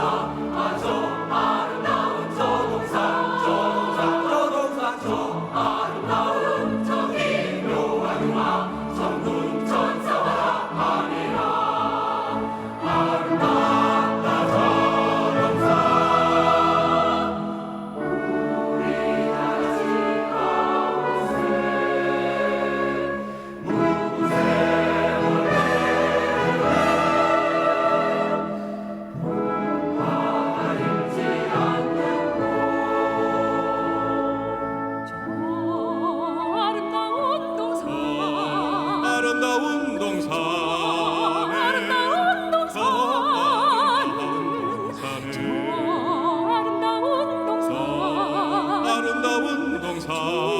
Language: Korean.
nossa 아름다운 동산 아름다운 동산에 아름다운 동산. 아름다운 동산.